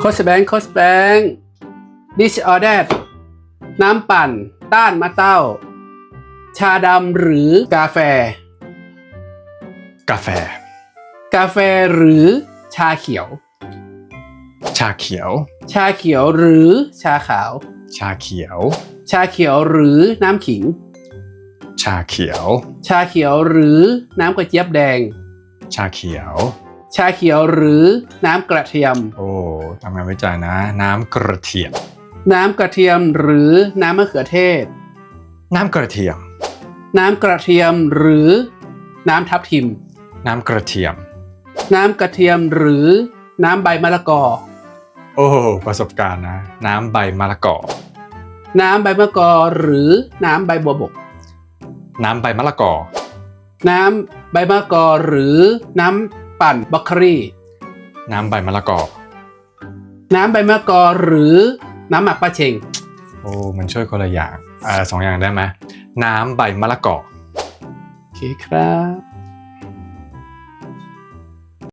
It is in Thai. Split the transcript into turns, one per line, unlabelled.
โคสแบงโคสแบงดิชออเดร์น้ำปั่น ต้านมะเต้า ชาดำหรือกาแฟ
กาแฟ
กาแฟหรือชาเขียว
ชาเขียว
ชาเขียวหรือชาขาว
ชาเขียว
ชาเขียวหรือน้ำขิง
ชาเขียว
ชาเขียวหรือน้ำกระเจี๊ยบแดง
ชาเขียว
ชาเขียวหรือน้ำกระเทียม
โอ้ ทำงานวิจัยนะ น้ำกระเทียม
น้ำกระเทียมหรือน้ำมะเขือเทศ
น้ำกระเทียม
น้ำกระเทียมหรือน้ำทับทิม
น้ำกระเทียม
น้ำกระเทียมหรือน้ำใบมะละกอ
โอ้ประสบการณ์นะ น้ำใบมะละกอ
น้ำใบมะละกอหรือน้ำใบบัวบก
น้ำใบมะละกอ
น้ำใบมะละกอหรือน้ำปั่นบล็อกโคลี่
น้ำใบมะละกอ
น้ำใบมะละกอหรือน้ำหมักปลาเชง
โอ้มันช่วยคนละอย่างอ่าสองอย่างได้ไหมน้ำใบมะละกอ
โอเคครับ